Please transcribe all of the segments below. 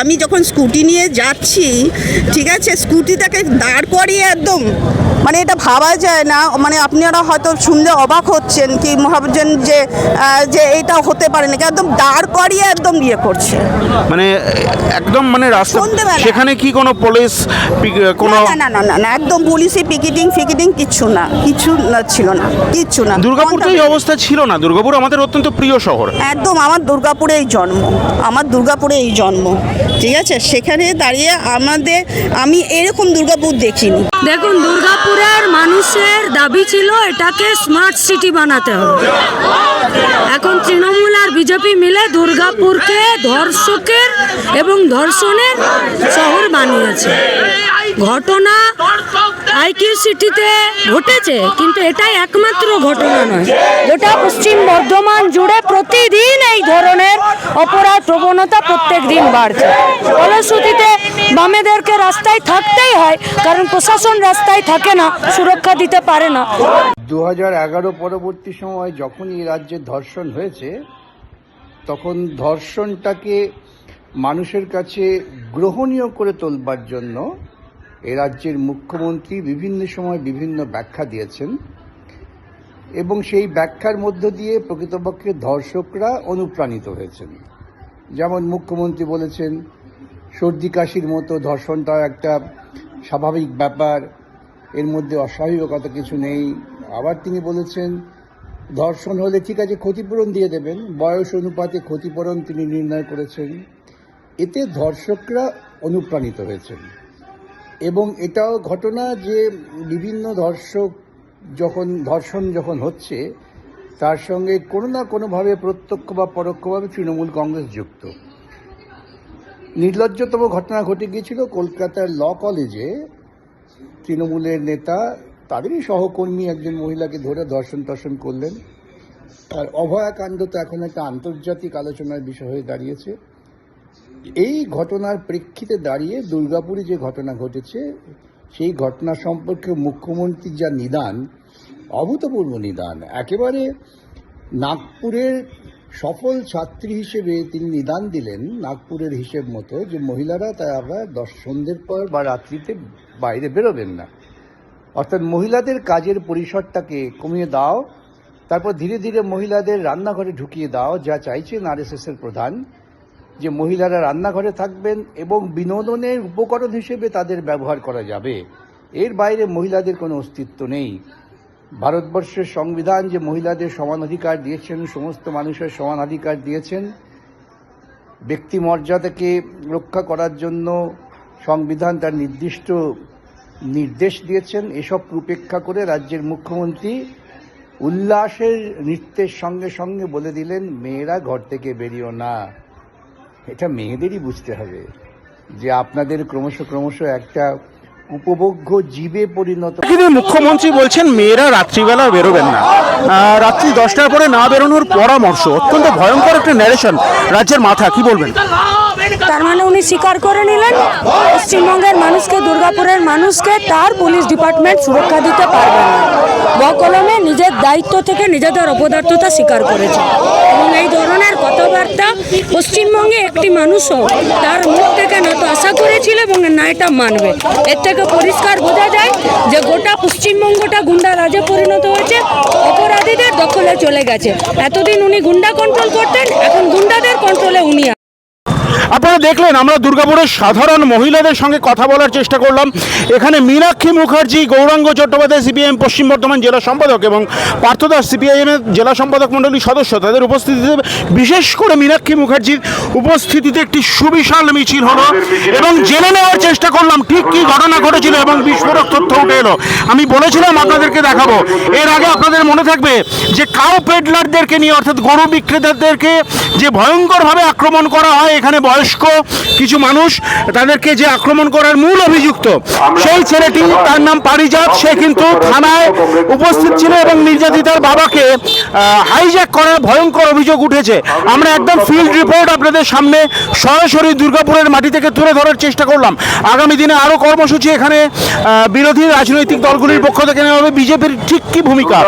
আমি যখন স্কুটি নিয়ে যাচ্ছি ঠিক আছে? স্কুটিটাকে দাঁড় করিয়ে একদম মানে এটা ভাবা যায় না। মানে আপনারা হয়তো শুনলে অবাক হচ্ছেন কি ভাবছেন যে যে এটা হতে পারে না একদম দাঁড় করিয়ে একদম ইয়ে করছে। মানে একদম মানে রাস্তা। সেখানে কি কোনো পুলিশ কোনো না না না না না একদম পুলিশি পিকেটিং ফিকেটিং কিচ্ছু না। কিছু না ছিল না। কিচ্ছু না। দুর্গাপুর তো এই অবস্থা ছিল না। দুর্গাপুর আমাদের অত্যন্ত প্রিয় শহর। একদম আমার দুর্গাপুরে এই জন্ম। আমার দুর্গাপুরে এই জন্ম। ঠিক আছে? সেখানে দাঁড়িয়ে আমাদের আমি এরকম দুর্গাপুর দেখিনি। দেখুন দুর্গাপুরের মানুষের দাবি ছিল এটাকে স্মার্ট সিটি বানাতে হবে। এখন তৃণমূল আর বিজেপি মিলে দুর্গাপুরকে ধর্ষকের এবং ধর্ষণের শহর বানিয়েছে। ঘটনা আইকিউ সিটিতে ঘটেছে, কিন্তু এটাই একমাত্র ঘটনা নয়। গোটা পশ্চিম বর্ধমান জুড়ে প্রতিদিন এই ধরনের অপরাধ প্রবণতা প্রত্যেক দিন বাড়ছে। ফলশ্রুতিতে বামেদেরকে রাস্তায় থাকতেই হয়, কারণ প্রশাসন রাস্তায় থাকে না, সুরক্ষা দিতে পারে না। দু হাজার এগারো পরবর্তী সময় যখনই এই রাজ্যে ধর্ষণ হয়েছে, তখন ধর্ষণটাকে মানুষের কাছে গ্রহণীয় করে তোলবার জন্য এ রাজ্যের মুখ্যমন্ত্রী বিভিন্ন সময় বিভিন্ন ব্যাখ্যা দিয়েছেন এবং সেই ব্যাখ্যার মধ্য দিয়ে প্রকৃতপক্ষে ধর্ষকরা অনুপ্রাণিত হয়েছেন। যেমন মুখ্যমন্ত্রী বলেছেন, সর্দি কাশির মতো ধর্ষণটা একটা স্বাভাবিক ব্যাপার, এর মধ্যে অস্বাভাবিকতা কিছু নেই। আবার তিনি বলেছেন, ধর্ষণ হলে ঠিক আছে ক্ষতিপূরণ দিয়ে দেবেন, বয়স অনুপাতে ক্ষতিপূরণ তিনি নির্ণয় করেছেন। এতে ধর্ষকরা অনুপ্রাণিত হয়েছেন। এবং এটাও ঘটনা যে বিভিন্ন ধর্ষক যখন, ধর্ষণ যখন হচ্ছে, তার সঙ্গে কোনো না কোনোভাবে প্রত্যক্ষ বা পরোক্ষভাবে তৃণমূল কংগ্রেস যুক্ত। নির্লজ্জতম ঘটনা ঘটে গিয়েছিল কলকাতার ল কলেজে। তৃণমূলের নেতা, তাদেরই সহকর্মী একজন মহিলাকে ধরে ধর্ষণ টর্ষণ করলেন। আর অভয়াকাণ্ড তো এখন একটা আন্তর্জাতিক আলোচনার বিষয় হয়ে দাঁড়িয়েছে। এই ঘটনার প্রেক্ষিতে দাঁড়িয়ে দুর্গাপুরে যে ঘটনা ঘটেছে, সেই ঘটনা সম্পর্কে মুখ্যমন্ত্রীর যা নিদান, অভূতপূর্ব নিদান, একেবারে নাগপুরের সফল ছাত্রী হিসেবে তিনি নিদান দিলেন, নাগপুরের হিসেব মতো যে মহিলারা তাই আবার দশ সন্ধ্যের পর বা রাত্রিতে বাইরে বেরোবেন না। অর্থাৎ মহিলাদের কাজের পরিসরটাকে কমিয়ে দাও, তারপর ধীরে ধীরে মহিলাদের রান্নাঘরে ঢুকিয়ে দাও, যা চাইছেন আরএসএস এর প্রধান। যে মহিলারা রান্নাঘরে থাকবেন এবং বিনোদনের উপকরণ হিসেবে তাদের ব্যবহার করা যাবে। এর বাইরে মহিলাদের কোনো অস্তিত্ব নেই। ভারতবর্ষের সংবিধান যে মহিলাদের সমান অধিকার দিয়েছেন, সমস্ত মানুষের সমান অধিকার দিয়েছেন ব্যক্তি মর্যাদাকে রক্ষা করার জন্য সংবিধান তার নির্দিষ্ট নির্দেশ দিয়েছেন। এসব উপেক্ষা করে রাজ্যের মুখ্যমন্ত্রী উল্লাসের নৃত্যের সঙ্গে সঙ্গে বলে দিলেন, মেয়েরা ঘর থেকে বেরিও না। এটা মেয়েদেরই বুঝতে হবে যে আপনাদের ক্রমশ ক্রমশ একটা উপভোগ্য জীবে পরিণত কিন্তু মুখ্যমন্ত্রী বলছেন, মেয়েরা রাত্রিবেলা বেরোবেন না। রাত্রি দশটার পরে না বেরোনোর পরামর্শ, অত্যন্ত ভয়ঙ্কর একটা ন্যারেশন রাজ্যের মাথা, কি বলবেন? তার মানে উনি স্বীকার করে নিলেন, পশ্চিমবঙ্গের মানুষকে, দুর্গাপুরের মানুষকে তার পুলিশ ডিপার্টমেন্ট সুরক্ষা দিতে পারবে না। বকলমে নিজের দায়িত্ব থেকে নিজেদের অপদার্থতা স্বীকার করেছে। এবং এই ধরনের কথাবার্তা পশ্চিমবঙ্গে একটি মানুষও তার মুখ থেকে না তো আশা করেছিল এবং না এটা মানবে। এর থেকে পরিষ্কার বোঝা যায় যে গোটা পশ্চিমবঙ্গটা গুন্ডা রাজে পরিণত হয়েছে, অপরাধীদের দখলে চলে গেছে। এতদিন উনি গুন্ডা কন্ট্রোল করতেন, এখন গুন্ডাদের কন্ট্রোলে উনি আপনারা দেখলেন, আমরা দুর্গাপুরের সাধারণ মহিলাদের সঙ্গে কথা বলার চেষ্টা করলাম। এখানে মীনাক্ষী মুখার্জি, গৌরাঙ্গ চট্টোপাধ্যায়, সিপিআইএম, পশ্চিম বর্ধমান জেলা সম্পাদক এবং পার্থদাস সিপিআইএমের জেলা সম্পাদক মণ্ডলীর সদস্য। তাদের উপস্থিতিতে বিশেষ করে মীনাক্ষী মুখার্জির উপস্থিতিতে একটি সুবিশাল মিছিল হলো এবং জেনে নেওয়ার চেষ্টা করলাম ঠিক কী ঘটনা ঘটেছিল এবং বিস্ফোরক তথ্য উঠে এলো। আমি বলেছিলাম আপনাদেরকে দেখাবো। এর আগে আপনাদের মনে থাকবে যে কাউ পেডলারদেরকে নিয়ে, অর্থাৎ গরু বিক্রেতাদেরকে যে ভয়ঙ্করভাবে আক্রমণ করা হয় এখানে বয়স্ক কিছু মানুষ তাদেরকে যে আক্রমণ করার মূল অভিযুক্ত, সেই ছেলেটি তার নাম পারিজাত, সে কিন্তু থানায় উপস্থিত ছিল এবং নির্যাতিতার বাবাকে হাইজ্যাক করার ভয়ঙ্কর অভিযোগ উঠেছে। আমরা একদম ফিল্ড রিপোর্ট আপনাদের সামনে সরাসরি দুর্গাপুরের মাটি থেকে তুলে ধরার চেষ্টা করলাম। আগামী দিনে আরও কর্মসূচি এখানে বিরোধী রাজনৈতিক দলগুলির পক্ষ থেকে নেওয়া হবে। বিজেপির ঠিক কি ভূমিকা?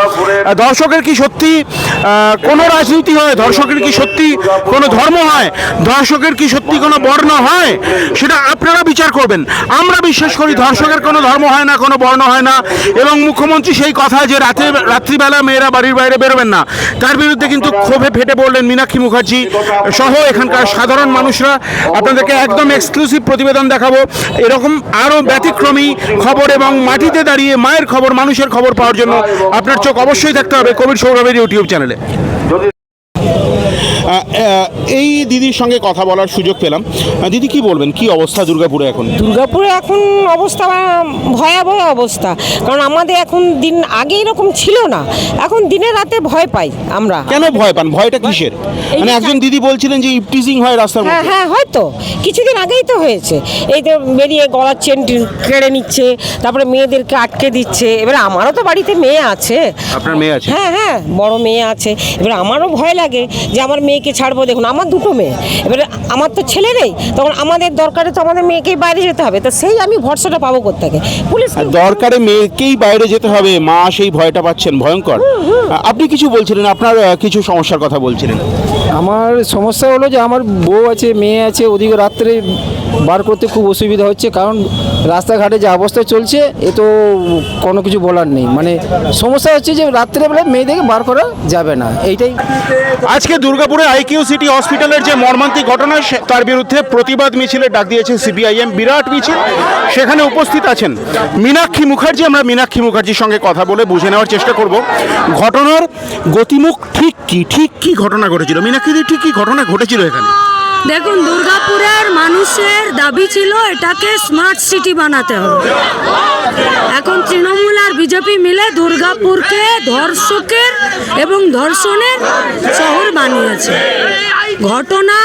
দর্শকের কি সত্যি কোনো রাজনীতি হয়? দর্শকের কি সত্যি কোনো ধর্ম হয়? দর্শকের কি সত্যি সত্যি কোনো বর্ণ হয়? সেটা আপনারা বিচার করবেন। আমরা বিশ্বাস করি ধর্ষকের কোনো ধর্ম হয় না, কোনো বর্ণ হয় না। এবং মুখ্যমন্ত্রী সেই কথা যে রাতে, রাত্রিবেলা মেয়েরা বাড়ির বাইরে বেরোবেন না। তার বিরুদ্ধে কিন্তু ক্ষোভে ফেটে পড়লেন মীনাক্ষী মুখার্জি সহ এখানকার সাধারণ মানুষরা। আপনাদেরকে একদম এক্সক্লুসিভ প্রতিবেদন দেখাবো। এরকম আরও ব্যতিক্রমী খবর এবং মাটিতে দাঁড়িয়ে মায়ের খবর, মানুষের খবর পাওয়ার জন্য আপনার চোখ অবশ্যই থাকতে হবে কবির সৌরভের ইউটিউব চ্যানেলে। এই দিদির সঙ্গে কথা বলার সুযোগ পেলাম। দিদি কি বলবেন? কি অবস্থা দুর্গাপুরে এখন? দুর্গাপুরে এখন অবস্থা ভয়াবহ অবস্থা। কারণ আমাদের এখন দিন আগে এরকম ছিল না। এখন দিনে রাতে ভয় পাই আমরা। কেন ভয় পান? ভয়টা কিসের? মানে একজন দিদি বলছিলেন যে ইপটিজিং হয় রাস্তার হ্যাঁ মধ্যে। হ্যাঁ হয়তো। কিছুদিন আগেই তো হয়েছে। এই তো বেরিয়ে গলার চেন কেড়ে নিচ্ছে তারপরে মেয়েদেরকে আটকে দিচ্ছে। এবার আমারও তো বাড়িতে মেয়ে আছে। আপনার মেয়ে আছে? হ্যাঁ হ্যাঁ বড় মেয়ে আছে। এবার আমারও ভয় লাগে যে আমার মেয়েকে ছাড়বো। দেখুন আমার দুটো মেয়ে। এবারে আমার তো ছেলে নেই তখন আমাদের দরকারে তো আমাদের মেয়েকেই বাইরে যেতে হবে। তো সেই আমি ভরসাটা পাবো কোথেকে পুলিশ দরকারে মেয়েকেই বাইরে যেতে হবে মা সেই ভয়টা পাচ্ছেন ভয়ঙ্কর। আপনি কিছু বলছিলেন আপনার কিছু সমস্যার কথা বলছিলেন। আমার সমস্যা হলো যে আমার বউ আছে মেয়ে আছে ওদিকে রাত্রে বার করতে খুব অসুবিধা হচ্ছে, কারণ রাস্তাঘাটে যে অবস্থা চলছে, এ তো কোনো কিছু বলার নেই। মানে সমস্যা হচ্ছে যে রাত্রেবেলা মেয়েদেরকে বার করা যাবে না, এইটাই। আজকে দুর্গাপুরে আইকিউ সিটি হসপিটালের যে মর্মান্তিক ঘটনা তার বিরুদ্ধে প্রতিবাদ মিছিলের ডাক দিয়েছে সিপিআইএম বিরাট মিছিল, সেখানে উপস্থিত আছেন মীনাক্ষী মুখার্জি। আমরা মীনাক্ষী মুখার্জির সঙ্গে কথা বলে বুঝে নেওয়ার চেষ্টা করব। ঘটনার গতিমুখ ঠিক কি? ঠিক কি ঘটনা ঘটেছিল? মীনাক্ষীদি, ঠিক কি ঘটনা ঘটেছিল এখানে? দেখুন, দুর্গাপুরের মানুষের দাবি ছিল এটাকে স্মার্ট সিটি বানাতে হবে। এখন তৃণমূল আর বিজেপি মিলে দুর্গাপুরকে ধর্ষকের এবং ধর্ষণের শহর বানিয়েছে। ঘটনা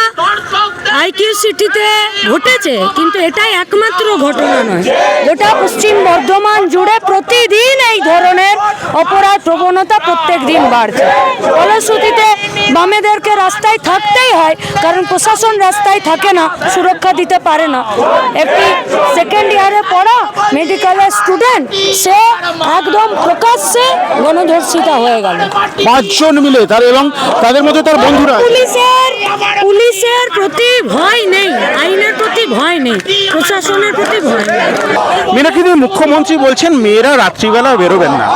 আইকিউ সিটিতে ঘটেছে কিন্তু এটাই একমাত্র ঘটনা নয়। গোটা পশ্চিম বর্ধমান জুড়ে প্রতিদিন এই ধরনের অপরাধ প্রবণতা প্রত্যেক দিন বাড়ছে। ফলশ্রুতিতে বামেদেরকে রাস্তায় থাকতেই হয় কারণ প্রশাসন রাস্তায় থাকে না সুরক্ষা দিতে পারে না। একটি সেকেন্ড ইয়ারে পড়া মেডিকেলের স্টুডেন্ট সে একদম প্রকাশ্যে গণধর্ষিতা হয়ে গেল। পাঁচজন মিলে তার এবং তাদের মধ্যে তার বন্ধুরা। পুলিশের পুলিশের প্রতি ভয় নেই, আইনের প্রতি ভয় নেই, প্রশাসনের প্রতি ভয় নেই। মীনাক্ষীদি মুখ্যমন্ত্রী বলছেন, মেয়েরা রাত্রিবেলা বেরোবেন না।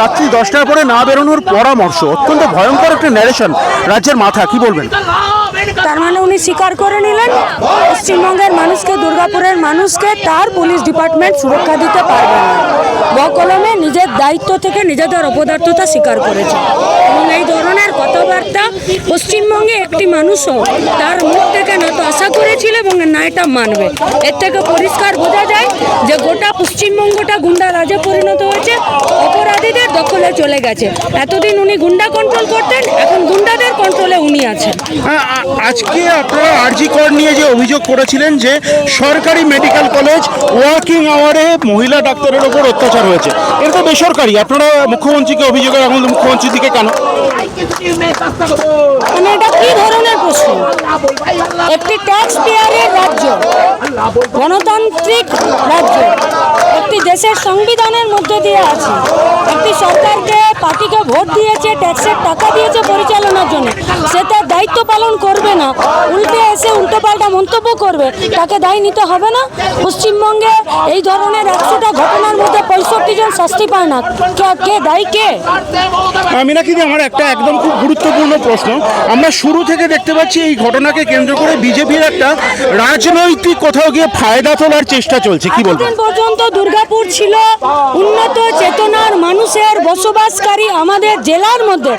রাত্রি দশটার পরে না বেরোনোর পরামর্শ, অত্যন্ত ভয়ঙ্কর একটা ন্যারেশন রাজ্যের মাথা, কি বলবেন? তার মানে উনি স্বীকার করে নিলেন, পশ্চিমবঙ্গের মানুষকে, দুর্গাপুরের মানুষকে তার পুলিশ ডিপার্টমেন্ট সুরক্ষা দিতে পারবে বকলমে নিজের দায়িত্ব থেকে নিজেদের অপদার্থতা স্বীকার করেছে। এবং এই ধরনের কথাবার্তা পশ্চিমবঙ্গে একটি মানুষও তার মুখ থেকে না তো আশা করেছিল এবং না এটা মানবে। এর থেকে পরিষ্কার বোঝা যায় যে গোটা পশ্চিমবঙ্গটা গুন্ডা রাজে পরিণত হয়েছে, অপরাধীদের দখলে চলে গেছে। এতদিন উনি গুন্ডা কন্ট্রোল করতেন, এখন গুন্ডাদের কন্ট্রোলে উনি আছেন। আ- আ- আজকে আপনারা আরজি কর নিয়ে যে অভিযোগ করেছিলেন যে সরকারি মেডিকেল কলেজ ওয়ার্কিং আওয়ারে মহিলা ডাক্তারের ওপর অত্যাচার হয়েছে? এটা তো বেসরকারি। আপনারা মুখ্যমন্ত্রীকে অভিযোগের এখন মুখ্যমন্ত্রীর দিকে কেন? মানে এটা ধরনের প্রশ্ন? একটি ট্যাক্স রাজ্য, গণতান্ত্রিক রাজ্য, একটি দেশের সংবিধানের মধ্যে দিয়ে আছে। একটি সরকারকে ভোট দিয়েছে ট্যাক্সের টাকা দিয়েছে পরিচালনার জন্য। সে তার দায়িত্ব পালন করবে না। উল্টে এসে উল্টোপাল্টা মন্তব্য করবে। তাকে দায় নিতে হবে না। পশ্চিমবঙ্গে এই ধরনের একশোটা ঘটনার মধ্যে পঁয়ষট্টি জন শাস্তি পায় না। কে- কে দায়ী কে? মীনাক্ষীদি আমার একটা একদম খুব গুরুত্বপূর্ণ প্রশ্ন। আমরা শুরু থেকে দেখতে পাচ্ছি এই ঘটনাকে কেন্দ্র করে বিজেপির একটা রাজনৈতিক কোথাও গিয়ে ফায়দা তোলার চেষ্টা চলছে। কি বলবেন? পর্যন্ত দুর্গাপুর ছিল উন্নত চেতনার মানুষের বসবাসকারী আমাদের জেলার মধ্যে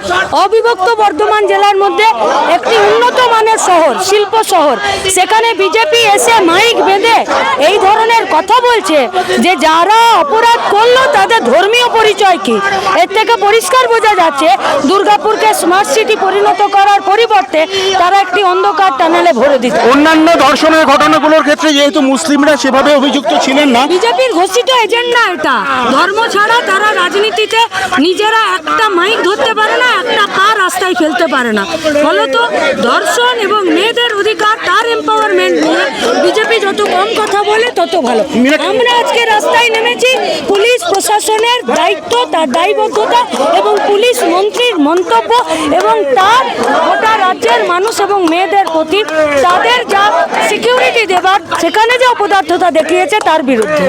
অবিভক্ত বর্ধমান জেলার মধ্যে একটি উন্নত মানের শহর শিল্প শহর। সেখানে বিজেপি এসে মাইক বেঁধে এই ধরনের কথা বলছে যে যারা অপরাধ করল তাদের ধর্মীয় পরিচয় কি? এর থেকে পরিষ্কার বোঝা যাচ্ছে দুর্গাপুরকে স্মার্ট সিটি পরিণত করার পরিবর্তে তারা একটি অন্ধকার টানেলে ভরে দিচ্ছে অন্যান্য ধর্ষণের ঘটনাগুলোর ক্ষেত্রে যেহেতু মুসলিমরা সেভাবে অভিযুক্ত ছিলেন না বিজেপির ঘোষিত এজেন্ডা এটা। ধর্ম ছাড়া তারা রাজনীতিতে নিজেরা একটা মাইক ধরতে পারে রাস্তায় ফেলতে পারে না। ফলত ধর্ষণ এবং মেয়েদের অধিকার, তার এম্পাওয়ারমেন্ট নিয়ে বিজেপি যত কম কথা বলে তত ভালো। আমরা আজকে রাস্তায় নেমেছি, পুলিশ প্রশাসনের দায়িত্ব, তার দায়বদ্ধতা এবং পুলিশ মন্ত্রীর মন্তব্য এবং তার গোটা রাজ্যের মানুষ এবং মেয়েদের প্রতি তাদের যা সিকিউরিটি দেবার, সেখানে যে অপদার্থতা দেখিয়েছে তার বিরুদ্ধে।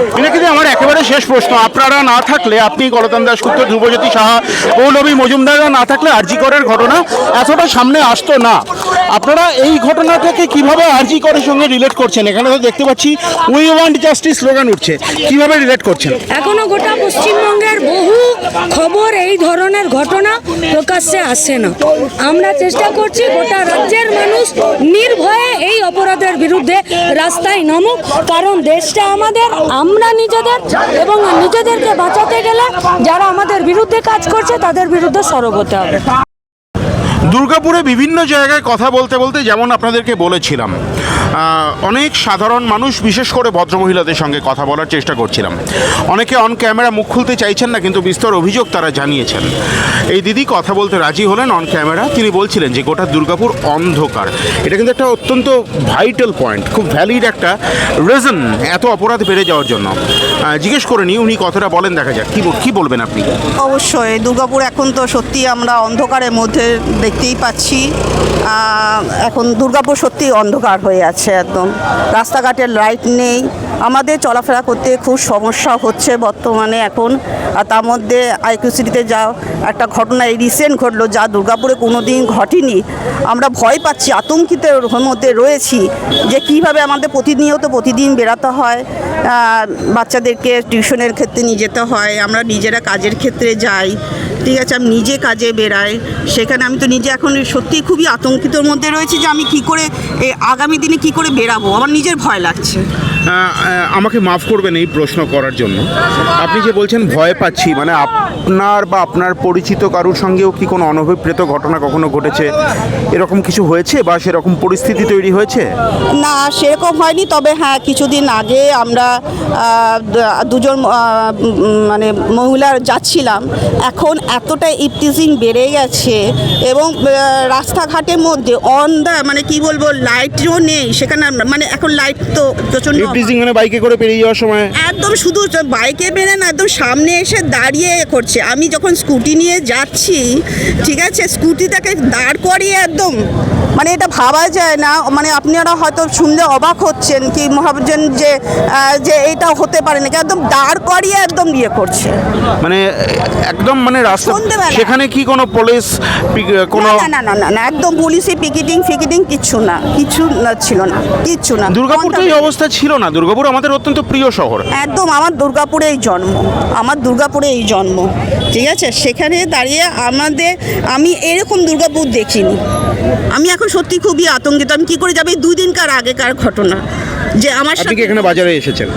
আমার একেবারে শেষ প্রশ্ন। আপনারা না থাকলে, আপনি গলতন দাসগুপ্ত ধ্রুবজ্যোতি সাহা পৌলভী মজুমদাররা না থাকলে আরজিকরের ঘটনা এতটা সামনে আসতো না। আপনারা এই ঘটনাটাকে কীভাবে আরজি করের সঙ্গে রিলেট করছেন? এখানে তো দেখতে পাচ্ছি উই ওয়ান্ট জাস্টিস স্লোগান উঠছে। কীভাবে রিলেট করছেন? এখনও গোটা পশ্চিমবঙ্গের বহু খবর এই ধরনের ঘটনা প্রকাশ্যে আসে না। আমরা চেষ্টা করছি গোটা রাজ্যের মানুষ নির্ভয়ে এই অপরাধের বিরুদ্ধে রাস্তায় নামুক। কারণ দেশটা আমাদের, আমরা নিজেদের এবং নিজেদেরকে বাঁচাতে গেলে যারা আমাদের বিরুদ্ধে কাজ করছে তাদের বিরুদ্ধে সরব হতে হবে। দুর্গাপুরে বিভিন্ন জায়গায় কথা বলতে বলতে যেমন আপনাদেরকে বলেছিলাম অনেক সাধারণ মানুষ, বিশেষ করে ভদ্রমহিলাদের সঙ্গে কথা বলার চেষ্টা করছিলাম। অনেকে অন ক্যামেরা মুখ খুলতে চাইছেন না, কিন্তু বিস্তর অভিযোগ তারা জানিয়েছেন। এই দিদি কথা বলতে রাজি হলেন অন ক্যামেরা তিনি বলছিলেন যে, গোটা দুর্গাপুর অন্ধকার। এটা কিন্তু একটা অত্যন্ত ভাইটাল পয়েন্ট খুব ভ্যালিড একটা রিজন এত অপরাধ বেড়ে যাওয়ার জন্য। জিজ্ঞেস করে নি উনি কথাটা বলেন, দেখা যাক। কি বলবেন আপনি? অবশ্যই, দুর্গাপুর এখন তো সত্যি আমরা অন্ধকারের মধ্যে দেখতেই পাচ্ছি। এখন দুর্গাপুর সত্যি অন্ধকার হয়ে আছে একদম। রাস্তাঘাটের লাইট নেই। আমাদের চলাফেরা করতে খুব সমস্যা হচ্ছে বর্তমানে এখন। আর তার মধ্যে আইকিউসিটিতে যা একটা ঘটনা, এই রিসেন্ট ঘটলো যা দুর্গাপুরে কোনো দিন ঘটেনি। আমরা ভয় পাচ্ছি, আতঙ্কিত মধ্যে রয়েছি যে কীভাবে আমাদের প্রতিনিয়ত প্রতিদিন বেরাতে হয়। বাচ্চাদেরকে টিউশনের ক্ষেত্রে নিয়ে যেতে হয়। আমরা নিজেরা কাজের ক্ষেত্রে যাই। ঠিক আছে, আমি নিজে কাজে বেরাই সেখানে আমি তো নিজে এখন সত্যি খুবই আতঙ্কিতর মধ্যে রয়েছে যে আমি কি করে আগামী দিনে কি করে বেরাবো আমার নিজের ভয় লাগছে। আমাকে মাফ করবেন এই প্রশ্ন করার জন্য। আপনি যে বলছেন ভয় পাচ্ছি মানে আপনার বা আপনার পরিচিত কারুর সঙ্গেও কি কোনো অনভিপ্রেত ঘটনা কখনো ঘটেছে? এরকম কিছু হয়েছে বা সেরকম পরিস্থিতি তৈরি হয়েছে? না, সেরকম হয়নি, তবে হ্যাঁ কিছুদিন আগে আমরা দুজন মানে মহিলার যাচ্ছিলাম। এখন এতটা ইপটিজিং বেড়ে গেছে এবং রাস্তাঘাটের মধ্যে অন দ্য মানে কি বলব লাইটও নেই। সেখানে মানে এখন লাইট তো প্রচণ্ড মানে বাইকে করে পেরিয়ে যাওয়ার সময়। একদম শুধু বাইকে বেরে না একদম সামনে এসে দাঁড়িয়ে করছে। আমি যখন স্কুটি নিয়ে যাচ্ছি ঠিক আছে স্কুটিটাকে দাঁড় করিয়ে একদম মানে এটা ভাবা যায় না। মানে আপনারা হয়তো শুনলে অবাক হচ্ছেন কি ভাবছেন যে যে এটা হতে পারে না একদম দাঁড় করিয়ে একদম ইয়ে করছে। মানে একদম মানে রাস্তা। সেখানে কি কোনো পুলিশ কোনো না না না না একদম পুলিশি পিকেটিং ফিকেটিং কিচ্ছু না কিছু না ছিল না কিচ্ছু না। দুর্গাপুর তো এই অবস্থা ছিল না? দুর্গাপুর আমাদের অত্যন্ত প্রিয় শহর। একদম, আমার দুর্গাপুরেই জন্ম। আমার দুর্গাপুরে এই জন্ম। ঠিক আছে? সেখানে দাঁড়িয়ে আমাদের, আমি এরকম দুর্গাপুর দেখিনি। আমি এখন সত্যি খুবই আতঙ্কিত। আমি কি করে যাব? দুই দিনকার আগেকার ঘটনা। যে আমার আপনি কি সাথে এখানে বাজারে এসেছেন?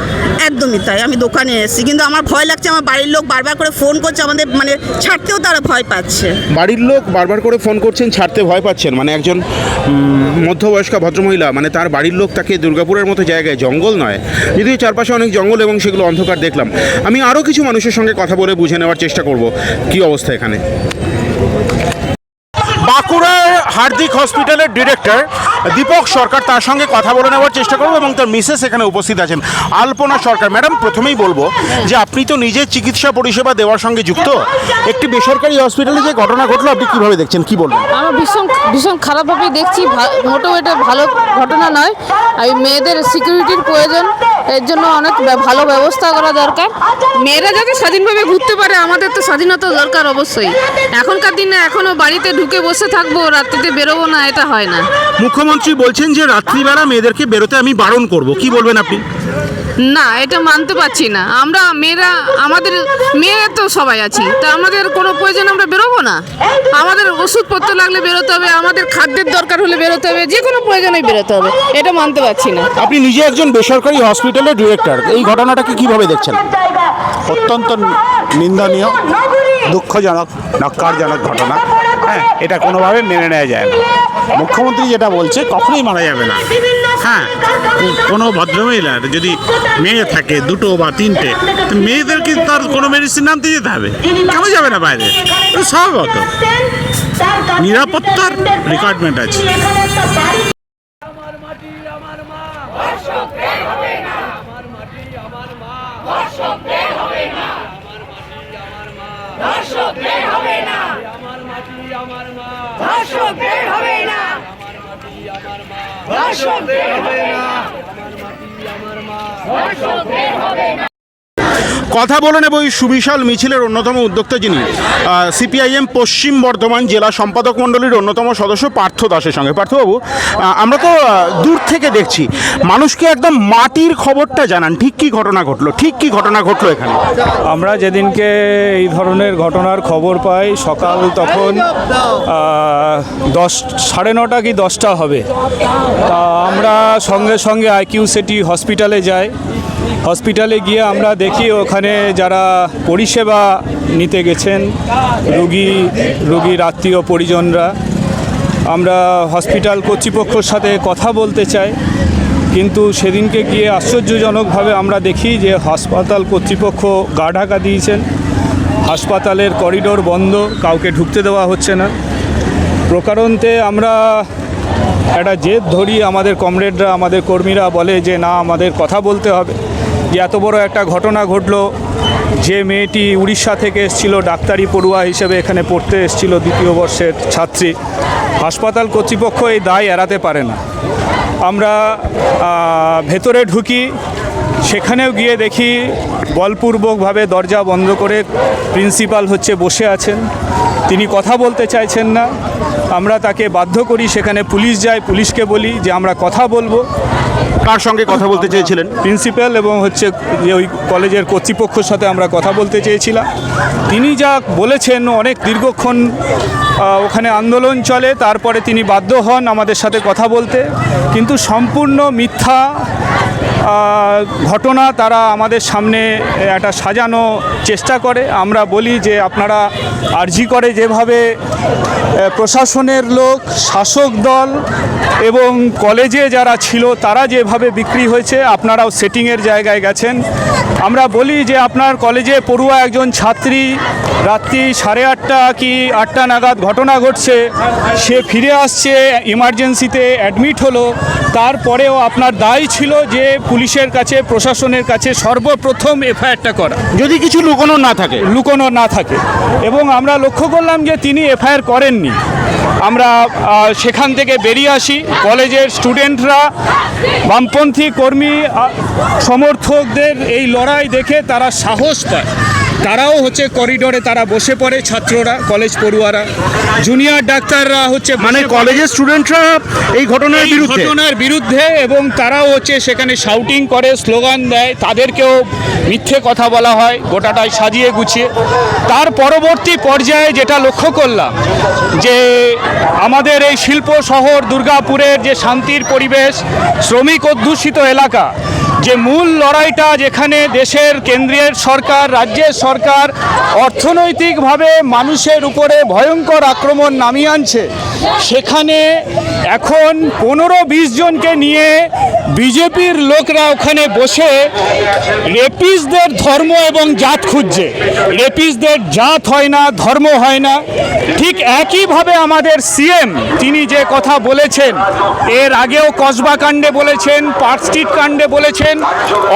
একদমই তাই আমি দোকানে এসেছি কিন্তু আমার ভয় লাগছে আমার বাড়ির লোক বারবার করে ফোন করছে আমাদের মানে ছাড়তেও তারা ভয় পাচ্ছে। বাড়ির লোক বারবার করে ফোন করছেন ছাড়তে ভয় পাচ্ছেন? মানে একজন মধ্যবয়স্ক ভদ্রমহিলা মানে তার বাড়ির লোক তাকে দুর্গাপুরের মতো জায়গায় জঙ্গল নয় যদিও চারপাশে অনেক জঙ্গল এবং সেগুলো অন্ধকার দেখলাম। আমি আরও কিছু মানুষের সঙ্গে কথা বলে বুঝে নেওয়ার চেষ্টা করব। কি অবস্থা এখানে? বাঁকুড়ার হার্দিক হসপিটালের ডিরেক্টর দীপক সরকার তার সঙ্গে কথা বলে নেওয়ার চেষ্টা করব এবং তার মিসেস এখানে উপস্থিত আছেন, আলপনা সরকার। ম্যাডাম, প্রথমেই বলব যে আপনি তো নিজে চিকিৎসা পরিষেবা দেওয়ার সঙ্গে যুক্ত। একটি বেসরকারি হসপিটালে যে ঘটনা ঘটলো, আপনি কীভাবে দেখছেন? কি বলবেন? আমরা ভীষণ ভীষণ খারাপভাবেই দেখছি। মোটেও এটা ভালো ঘটনা নয়। আর মেয়েদের সিকিউরিটির প্রয়োজন, এর জন্য অনেক ভালো ব্যবস্থা করা দরকার। মেয়েরা যাতে স্বাধীনভাবে ঘুরতে পারে, আমাদের তো স্বাধীনতা দরকার অবশ্যই। এখনকার দিনে এখনও বাড়িতে ঢুকে বসে থাকব রাত্রিতে বেরোবো না এটা হয় না। মুখ্যমন্ত্রী বলছেন যে রাত্রিবেলা মেয়েদেরকে বেরোতে আমি বারণ করব। কি বলবেন আপনি? না এটা মানতে পারছি না। আমরা মেয়েরা আমাদের মেয়েরা তো সবাই আছি। তা আমাদের কোনো প্রয়োজন আমরা বেরোবো না? আমাদের ওষুধপত্র লাগলে বেরোতে হবে আমাদের খাদ্যের দরকার হলে বেরোতে হবে যে কোনো প্রয়োজনে বেরোতে হবে। এটা মানতে পারছি না। আপনি নিজে একজন বেসরকারি হসপিটালের ডিরেক্টর এই ঘটনাটাকে কীভাবে দেখছেন? অত্যন্ত নিন্দনীয় দুঃখজনক নক্কারজনক ঘটনা। হ্যাঁ এটা কোনোভাবে মেনে নেওয়া যায় না। মুখ্যমন্ত্রী যেটা বলছে, কখনোই মারা যাবে না। হ্যাঁ কোনো ভদ্রমহিলার যদি মেয়ে থাকে, দুটো বা তিনটে মেয়েদেরকে তার কোনো মেডিসিন আনতে যেতে হবে। কেন যাবে না বাইরে? স্বভাবত নিরাপত্তার রিকোয়ারমেন্ট আছে। ভাষণ হবে না কথা বলে নেব সুবিশাল মিছিলের অন্যতম উদ্যোক্তা যিনি সিপিআইএম পশ্চিম বর্ধমান জেলা সম্পাদক মণ্ডলীর অন্যতম সদস্য পার্থ দাসের সঙ্গে। পার্থবাবু আমরা তো দূর থেকে দেখছি। মানুষকে একদম মাটির খবরটা জানান। ঠিক কি ঘটনা ঘটলো? ঠিক কি ঘটনা ঘটলো এখানে? আমরা যেদিনকে এই ধরনের ঘটনার খবর পাই, সকাল তখন দশ, সাড়ে নটা কি দশটা হবে। তা আমরা সঙ্গে সঙ্গে আইকিউ সিটি হসপিটালে যাই। হসপিটালে গিয়ে আমরা দেখি ওখানে যারা পরিষেবা নিতে গেছেন, রুগী, রুগীর আত্মীয় পরিজনরা, আমরা হসপিটাল কর্তৃপক্ষর সাথে কথা বলতে চাই। কিন্তু সেদিনকে গিয়ে আশ্চর্যজনকভাবে আমরা দেখি যে হাসপাতাল কর্তৃপক্ষ গা ঢাকা দিয়েছেন। হাসপাতালের করিডোর বন্ধ, কাউকে ঢুকতে দেওয়া হচ্ছে না। প্রকারান্তে আমরা একটা জেদ ধরি, আমাদের কমরেডরা, আমাদের কর্মীরা বলে যে, না, আমাদের কথা বলতে হবে। যে এত বড় একটা ঘটনা ঘটলো, যে মেয়েটি উড়িষ্যা থেকে এসেছিল, ডাক্তারি পড়ুয়া হিসেবে এখানে পড়তে এসেছিল দ্বিতীয় বর্ষের ছাত্রী। হাসপাতাল কর্তৃপক্ষ এই দায় এড়াতে পারে না। আমরা ভেতরে ঢুকি, সেখানেও গিয়ে দেখি, বলপূর্বকভাবে দরজা বন্ধ করে প্রিন্সিপাল হচ্ছে বসে আছেন। তিনি কথা বলতে চাইছেন না। আমরা তাকে বাধ্য করি সেখানে পুলিশ যায়, পুলিশকে বলি যে আমরা কথা বলব। কার সঙ্গে কথা বলতে চেয়েছিলেন? প্রিন্সিপাল এবং হচ্ছে যে ওই কলেজের কর্তৃপক্ষের সাথে আমরা কথা বলতে চেয়েছিলাম। তিনি যা বলেছেন অনেক দীর্ঘক্ষণ ওখানে আন্দোলন চলে, তারপরে তিনি বাধ্য হন আমাদের সাথে কথা বলতে। কিন্তু সম্পূর্ণ মিথ্যা ঘটনা তারা আমাদের সামনে একটা সাজানো চেষ্টা করে। আমরা বলি যে আপনারা আর্জি করে যেভাবে প্রশাসনের লোক, শাসক দল এবং কলেজে যারা ছিল তারা যেভাবে বিক্রি হয়েছে, আপনারাও সেটিংয়ের জায়গায় গেছেন। আমরা বলি যে আপনার কলেজে পড়ুয়া একজন ছাত্রী রাত্রি সাড়ে আটটা কি আটটা নাগাদ ঘটনা ঘটছে সে ফিরে আসছে ইমার্জেন্সিতে অ্যাডমিট হলো। তারপরেও আপনার দায় ছিল যে পুলিশের কাছে প্রশাসনের কাছে সর্বপ্রথম এফআইআরটা করা। যদি কিছু লুকোনো না থাকে? লুকোনো না থাকে। এবং আমরা লক্ষ্য করলাম যে তিনি এফআইআর করেননি। আমরা সেখান থেকে বেরিয়ে আসি। কলেজের স্টুডেন্টরা বামপন্থী কর্মী সমর্থকদের এই লড়াই দেখে তারা সাহস পায়। তারাও হচ্ছে করিডোরে তারা বসে পড়ে ছাত্ররা কলেজ পড়ুয়ারা। জুনিয়র ডাক্তাররা হচ্ছে মানে কলেজের স্টুডেন্টরা এই ঘটনার বিরুদ্ধে? ঘটনার বিরুদ্ধে এবং তারাও হচ্ছে সেখানে শাউটিং করে স্লোগান দেয় তাদেরকেও মিথ্যে কথা বলা হয় গোটাটাই সাজিয়ে গুছিয়ে। তার পরবর্তী পর্যায়ে যেটা লক্ষ্য করলাম যে আমাদের এই শিল্প শহর দুর্গাপুরের যে শান্তির পরিবেশ শ্রমিক অধ্যুষিত এলাকা যে মূল লড়াইটা যেখানে দেশের কেন্দ্রের সরকার, রাজ্যের সরকার অর্থনৈতিকভাবে মানুষের উপরে ভয়ঙ্কর আক্রমণ নামিয়ে আনছে, সেখানে এখন পনেরো বিশ জনকে নিয়ে বিজেপির লোকরা ওখানে বসে রেপিসদের ধর্ম এবং জাত খুঁজছে। রেপিসদের জাত হয় না, ধর্ম হয় না। ঠিক একইভাবে আমাদের সিএম, তিনি যে কথা বলেছেন, এর আগেও কসবা কাণ্ডে বলেছেন পার্ক স্ট্রিট কাণ্ডে বলেছেন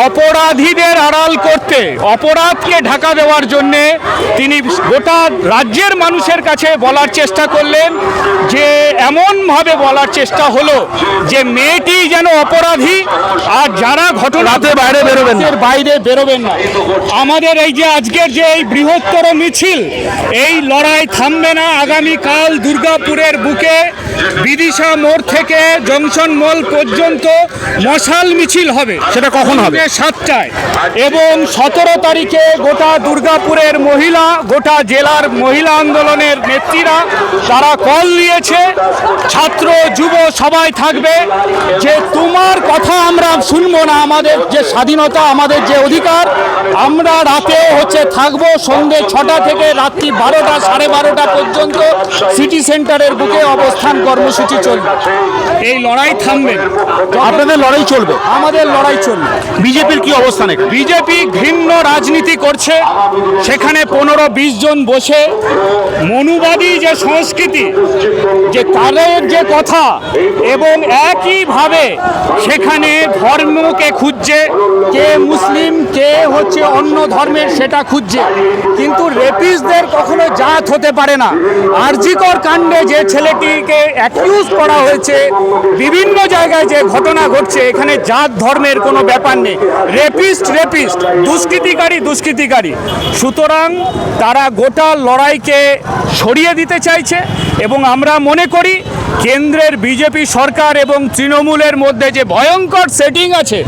অপরাধীদের আড়াল করতে। অপরাধকে ঢাকা দেওয়ার জন্যে তিনি গোটা রাজ্যের মানুষের কাছে বলার চেষ্টা করলেন যে এমনভাবে বলার চেষ্টা হলো যে মেয়েটি যেন অপরাধী আর যারা ঘটনা রাতে বাইরে বেরোবেন না। বাইরে বেরোবেন না। আমাদের এই যে আজকের যে এই বৃহত্তর মিছিল এই লড়াই থামবে না আগামীকাল দুর্গাপুরের বুকে। বিদিশা মোড় থেকে জংশন মল পর্যন্ত মশাল মিছিল হবে। সেটা কখন হবে? সাতটায়। এবং সতেরো তারিখে গোটা দুর্গাপুরের মহিলা গোটা জেলার মহিলা আন্দোলনের নেত্রীরা তারা কল দিয়েছে ছাত্র যুব সবাই থাকবে। যে তোমার কথা আমরা শুনব না আমাদের যে স্বাধীনতা আমাদের যে অধিকার আমরা রাতে হচ্ছে থাকব সন্ধ্যে ছটা থেকে রাত্রি বারোটা সাড়ে বারোটা পর্যন্ত সিটি সেন্টারের বুকে অবস্থান কর্মসূচি চলবে। এই লড়াই থামবে আপনাদের লড়াই চলবে? আমাদের লড়াই চলবে বিজেপির কি অবস্থান এখানে বিজেপি ঘৃণ্য রাজনীতি করছে। সেখানে পনেরো বিশ জন বসে মনুবাদী যে সংস্কৃতি, যে তাদের যে কথা এবং একইভাবে সেখানে ধর্মকে খুঁজছে, কে মুসলিম, কে হচ্ছে অন্য ধর্মের সেটা খুঁজছে। কিন্তু রেপিসদের কখনো জাত হতে পারে না। আরজিকর কাণ্ডে যে ছেলেটিকে অ্যাকিউজ করা হয়েছে, বিভিন্ন জায়গায় যে ঘটনা ঘটছে, এখানে জাত ধর্মের কোনো ব্যাপার নেই। রেপিস্ট রেপিস্ট দুষ্কৃতিকারী দুষ্কৃতিকারী। সুতরাং তারা গোটা লড়াইকে সরিয়ে দিতে চাইছে এবং আমরা মনে করি কেন্দ্রের বিজেপি সরকার এবং তৃণমূলের মধ্যে যে ভয়ঙ্কর সেটিং আছে,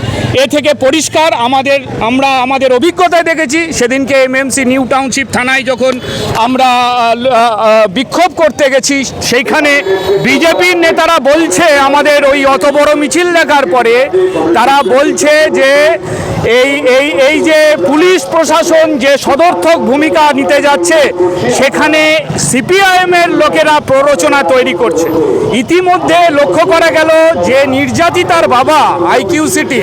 এ থেকে পরিষ্কার আমাদের, আমরা আমাদের অভিজ্ঞতায় দেখেছি। সেদিনকে এমএমসি নিউ টাউনশিপ থানায় যখন আমরা বিক্ষোভ করতে গেছি, সেইখানে বিজেপির নেতারা বলছে আমাদের ওই অত বড় মিছিল দেখার পরে, তারা বলছে যে এই এই এই যে পুলিশ প্রশাসন যে সদর্থক ভূমিকা নিতে যাচ্ছে, সেখানে সিপিআইএম এর লোকেরা প্ররোচনা তৈরি করছে। ইতিমধ্যে লক্ষ্য করা গেল যে নির্যাতিতার বাবা আইকিউ সিটি,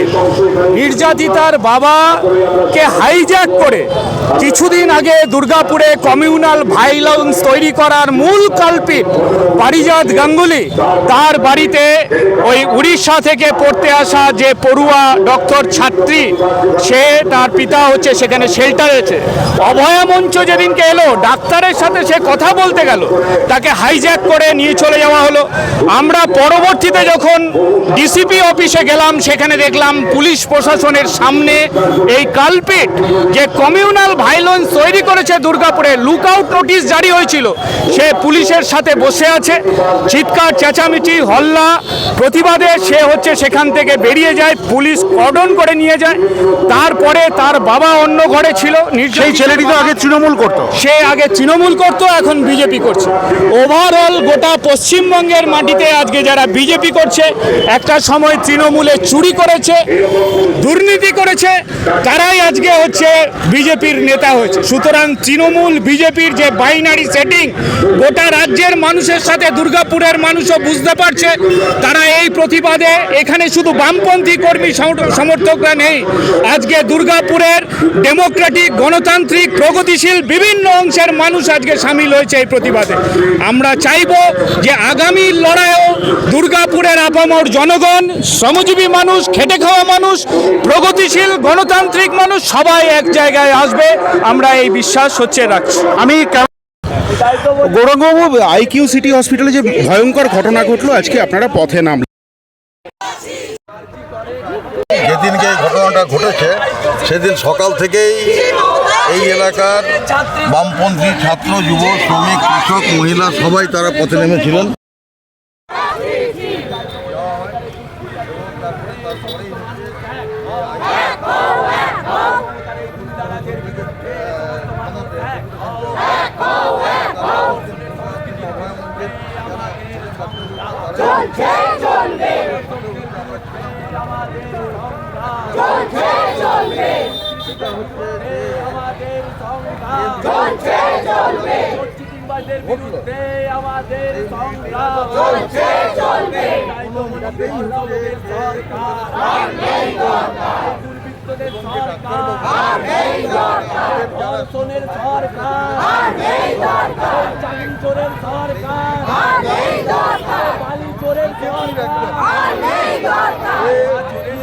নির্যাতিতার বাবাকে হাইজ্যাক করে কিছুদিন আগে দুর্গাপুরে কমিউনাল ভাইলেন্স তৈরি করার মূল কালপিট পারিজাত গাঙ্গুলি তার বাড়িতে ওই উড়িষ্যা থেকে পড়তে আসা যে পড়ুয়া ডক্টর ছাত্রী সে তার পিতা হচ্ছে, সেখানে শেল্টার আছে। অভয়া মঞ্চ যেদিনকে এলো, ডাক্তারের সাথে সে কথা বলতে গেল। তাকে হাইজ্যাক করে নিয়ে চলে যাওয়া হলো। আমরা পরবর্তীতে যখন ডিসিপি অফিসে গেলাম, সেখানে দেখলাম পুলিশ প্রশাসনের সামনে এই কালপিট যে কমিউনাল ভাইলেন্স তৈরি করেছে দুর্গাপুরে লুক আউট নোটিশ জারি হয়েছিল। সে পুলিশের সাথে বসে আছে। চিৎকার, চেঁচামেচি, হল্লা, প্রতিবাদে সে হচ্ছে সেখান থেকে বেরিয়ে যায়, পুলিশ কর্ডন করে নিয়ে যায়। তারপরে তার বাবা অন্য ঘরে ছিল সেই ছেলেটি তো আগে তৃণমূল করতো। সে আগে তৃণমূল করতো এখন বিজেপি করছে। ওভারঅল গোটা পশ্চিমবঙ্গের মাটিতে আজকে যারা বিজেপি করছে একটা সময় তৃণমূলে চুরি করেছে দুর্নীতি করেছে তারাই আজকে হচ্ছে বিজেপির নেতা হয়েছে। সুতরাং তৃণমূল বিজেপির যে বাইনারি সেটিং গোটা রাজ্যের মানুষের সাথে দুর্গাপুরের মানুষও বুঝতে পারছে তারা এই প্রতিবাদে এখানে শুধু বামপন্থী কর্মী সমর্থকরা নেই আজকে দুর্গাপুরের ডেমোক্রেটিক, গণতান্ত্রিক, প্রগতিশীল বিভিন্ন অংশের মানুষ আজকে সামিল হয়েছে এই প্রতিবাদে। আমরা চাইব যে আগামী লড়াইও দুর্গাপুরের আপামর জনগণ, শ্রমজীবী মানুষ, খেটে খাওয়া মানুষ, প্রগতিশীল, গণতান্ত্রিক মানুষ সবাই এক জায়গায় আসবে। আমরা এই বিশ্বাস হচ্ছে রাখছি। আমি গৌরাঙ্গবাবু, আইকিউ সিটি হসপিটালে যে ভয়ঙ্কর ঘটনা ঘটলো, আজকে আপনারা পথে নামলেন। যেদিনকে এই ঘটনাটা ঘটেছে, সেদিন সকাল থেকেই এই এলাকার বামপন্থী ছাত্র, যুব, শ্রমিক, কৃষক, মহিলা সবাই তারা পথে নেমেছিলেন। সেটা হচ্ছে যে আমাদের সংগ্রাম। চলছে চলবে। পশ্চিমবাদের বিরুদ্ধে আমাদের সংগ্রাম। চলছে চলবে। তাই তো মোদী সরকার। আর নেই দরকার দুর্বৃত্তদের সরকার। আর নেই দরকার ধর্ষণের সরকার। আর নেই দরকার চাকরি চোরের সরকার। আর নেই দরকার বালি চোরের সরকার। আর নেই দরকার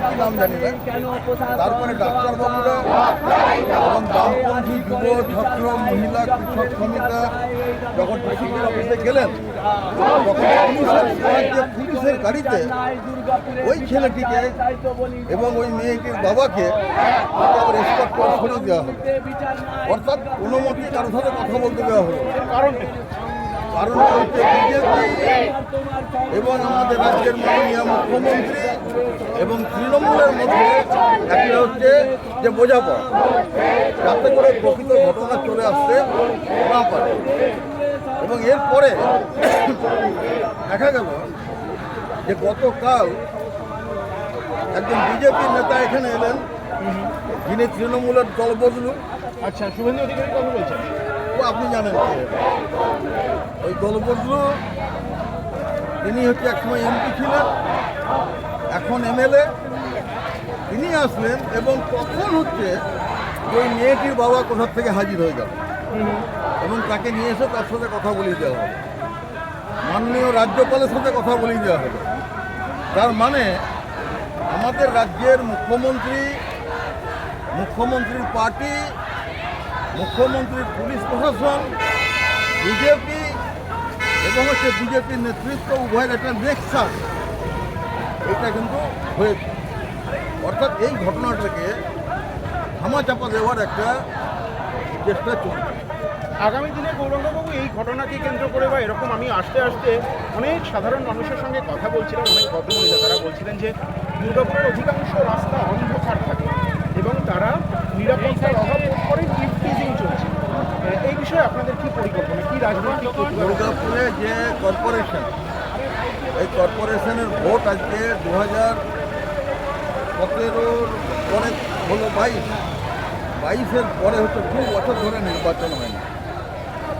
কি নাম জানি না। তারপরে ডাক্তারবাবুরা এবং বামপন্থী যুব, ছাত্র, মহিলা, কৃষক শ্রমিকরা যখন অফিসে গেলেন পুলিশের গাড়িতে ওই ছেলেটিকে এবং ওই মেয়েটির বাবাকে করে দেওয়া অর্থাৎ কোনো মতেই কারোর সাথে কথা বলতে দেওয়া হলো। কারণ হচ্ছে বিজেপি এবং আমাদের রাজ্যের মাননীয় মুখ্যমন্ত্রী এবং তৃণমূলের মধ্যে একটা হচ্ছে যে বোঝাপড়া। যাতে করে প্রকৃত ঘটনা চলে আসতে না পারে। এবং এরপরে দেখা গেল যে গতকাল একজন বিজেপি নেতা এখানে এলেন, যিনি তৃণমূলের দলবদলু আচ্ছা শুভেন্দু অধিকারী কথা বলছেন। আপনি জানেন। ওই দলবদলু তিনি হচ্ছে একসময় এমপি ছিলেন, এখন এমএলএ। তিনি আসলেন এবং তখন হচ্ছে ওই মেয়েটির বাবা কোথার থেকে হাজির হয়ে গেল। এবং তাকে নিয়ে এসে তার সাথে কথা বলিয়ে দেওয়া হবে মাননীয় রাজ্যপালের সাথে কথা বলিয়ে দেওয়া হবে তার মানে আমাদের রাজ্যের মুখ্যমন্ত্রী, মুখ্যমন্ত্রীর পার্টি মুখ্যমন্ত্রীর পুলিশ প্রশাসন বিজেপি এবং হচ্ছে বিজেপির নেতৃত্ব, উভয়ের একটা নেক্সাস এটা কিন্তু হয়েছে। অর্থাৎ এই ঘটনাটাকে ধামাচাপা দেওয়ার একটা চেষ্টা চলছে। আগামী দিনে গৌরঙ্গবাবু এই ঘটনাকে কেন্দ্র করে বা এরকম আমি আসতে আসতে অনেক সাধারণ মানুষের সঙ্গে কথা বলছিলাম, অনেক ভদ্রমহিলা তারা বলছিলেন যে দুর্গাপুরের অধিকাংশ রাস্তা অন্ধকার থাকে এবং তারা নিরাপত্তার অভাব বোধ করে লিফট টিজিং চলছে আহ, এই বিষয়ে আপনাদের কি পরিকল্পনা? কি রাজনৈতিক দুর্গাপুরে যে কর্পোরেশন এই কর্পোরেশনের ভোট আজকে দু হাজার সতেরোর পরে হলো বাইশ। বাইশের পরে হচ্ছে দু বছর ধরে নির্বাচন হয় না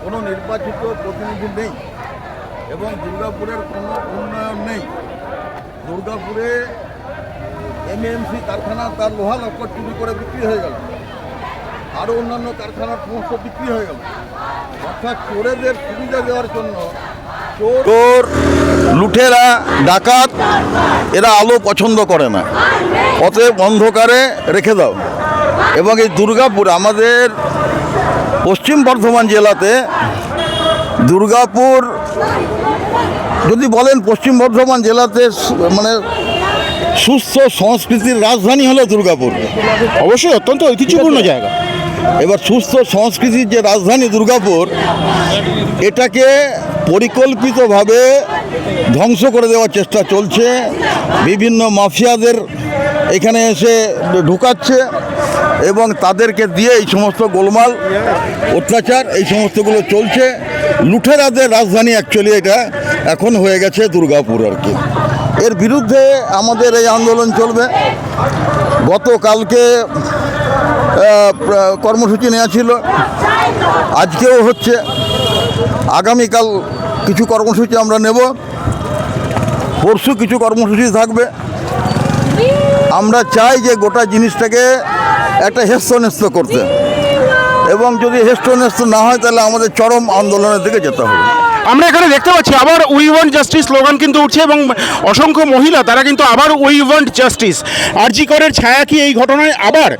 কোনো নির্বাচিত প্রতিনিধি নেই এবং দুর্গাপুরের কোনো উন্নয়ন নেই। দুর্গাপুরে এমএমসি কারখানা তার লোহা লক্কর চুরি করে বিক্রি হয়ে গেল। আরও অন্যান্য কারখানার সমস্ত বিক্রি হয়ে গেল। অর্থাৎ চোরেদের সুবিধা দেওয়ার জন্য চোর চোর লুঠেরা ডাকাত এরা আলো পছন্দ করে না। অতএব অন্ধকারে রেখে দাও। এবং এই দুর্গাপুর আমাদের পশ্চিম বর্ধমান জেলাতে দুর্গাপুর যদি বলেন পশ্চিম বর্ধমান জেলাতে মানে সুস্থ সংস্কৃতির রাজধানী হলো দুর্গাপুর। অবশ্যই অত্যন্ত ঐতিহ্যপূর্ণ জায়গা। এবার সুস্থ সংস্কৃতির যে রাজধানী দুর্গাপুর, এটাকে পরিকল্পিতভাবে ধ্বংস করে দেওয়ার চেষ্টা চলছে। বিভিন্ন মাফিয়াদের এখানে এসে ঢুকাচ্ছে এবং তাদেরকে দিয়ে এই সমস্ত গোলমাল, অত্যাচার, এই সমস্তগুলো চলছে। লুঠেরাদের রাজধানী অ্যাকচুয়ালি এটা এখন হয়ে গেছে দুর্গাপুর আর কি। এর বিরুদ্ধে আমাদের এই আন্দোলন চলবে। গতকালকে কর্মসূচি নেওয়া ছিল। আজকেও হচ্ছে। আগামীকাল কিছু কর্মসূচি আমরা নেব। পরশু কিছু কর্মসূচি থাকবে। আমরা চাই যে গোটা জিনিসটাকে একটা হেস্তনেস্ত করতে। এবং যদি হেস্তনেস্ত না হয়, তাহলে আমাদের চরম আন্দোলনের দিকে যেতে হবে। আমরা এখানে দেখতে পাচ্ছি আবার উই ওয়ান্ট জাস্টিস স্লোগান কিন্তু উঠছে এবং অসংখ্য মহিলা, তারা কিন্তু আবার উই ওয়ান্ট জাস্টিস। আরজি করের ছায়া কি এই ঘটনায় আবার?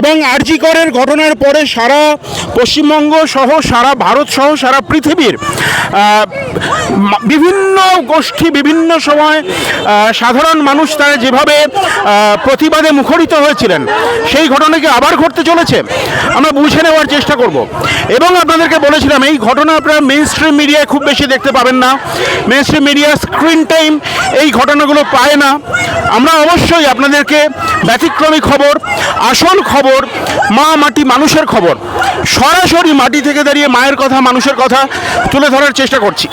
এবং আরজি করের ঘটনার পরে সারা পশ্চিমবঙ্গ সহ সারা ভারত সহ সারা পৃথিবীর বিভিন্ন গোষ্ঠী, বিভিন্ন সময় সাধারণ মানুষ তারা যেভাবে প্রতিবাদে মুখরিত হয়েছিলেন, সেই ঘটনাকে আবার ঘটতে চলেছে? আমরা বুঝে নেওয়ার চেষ্টা করব। এবং আপনাদেরকে বলেছিলাম, এই ঘটনা আপনারা মেইন স্ট্রিম মিডিয়ায় খুব বেশি দেখতে পাবেন না। মেনস্ট্রিম মিডিয়া স্ক্রিন টাইম এই ঘটনাগুলো পায় না। আমরা অবশ্যই আপনাদেরকে ব্যতিক্রমী খবর, আসল খবর, মা মাটি মানুষের খবর, সরাসরি মাটি থেকে দাঁড়িয়ে মায়ের কথা, মানুষের কথা তুলে ধরার চেষ্টা করছি।